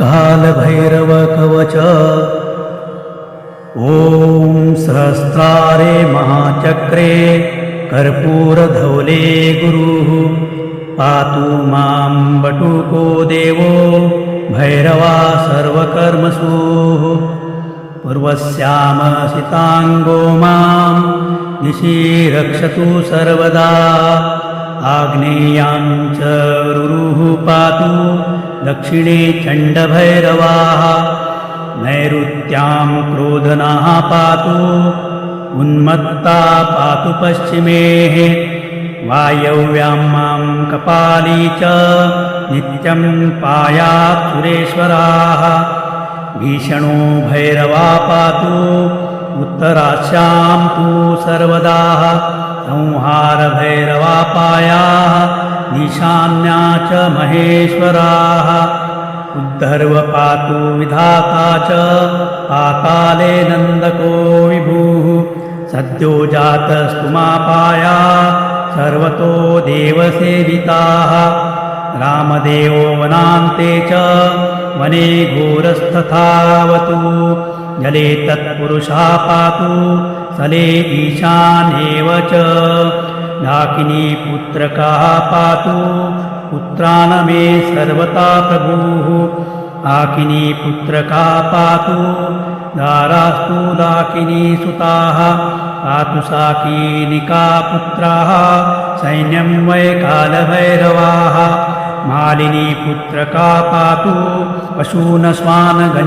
कालभैरवकवच। ॐ सहस्रारे महाचक्रे कर्पूरधौले गुरुः। पातु मां बटुको देवो भैरवा सर्वकर्मसु। पूर्वस्यामसिताङ्गो मां दिशि रक्षतु सर्वदा। आग्नेयां च रुरुः पातु दक्षिणे चण्डभैरवाः नैऋत्यां क्रोधनाः पातु उन्मत्ता पातु पश्चिमेः वायव्यां मां कपाली च नित्यं पायात् सुरेश्वराः भीषणो भैरवा पातु उत्तरास्यां तु सर्वदा संहारभैरवा पायाः ईशान्या च महेश्वराः। उद्धर्व पातु विधाता च पाताले नन्दको विभुः सद्यो जातस्तुमापाया सर्वतो देवसेविताः। रामदेवो वनान्ते च वने घोरस्तथावतु जले तत्पुरुषा पातु सले ईशानेव च डाकिनी पुत्रकाः पातु। पुत्रान् मे सर्वता प्रभुः। आकिनी पुत्रका पातु। दारास्तु दाकिनी सुताः। पातु साकीनिका पुत्राः। सैन्यं वै कालभैरवाः। मालिनी पुत्रका पातु। पशूनश्वानगञ्जास्तथाः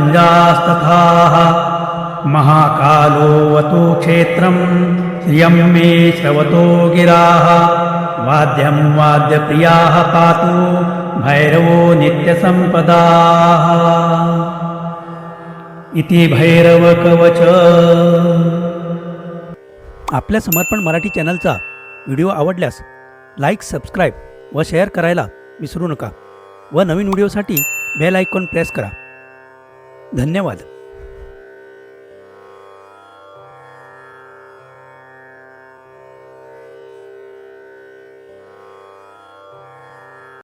महाकालोऽवतु क्षेत्रं श्रियं मे श्रवतो गिराः वाद्यं वाद्यप्रियाः पातु भैरवो नित्यसम्पदाः। इति भैरवकवच आपल्या समर्पण मराठी चॅनलचा व्हिडिओ आवडल्यास लाईक सबस्क्राईब व शेअर करायला विसरू नका व नवीन व्हिडिओसाठी बेल आयकॉन प्रेस करा. धन्यवाद.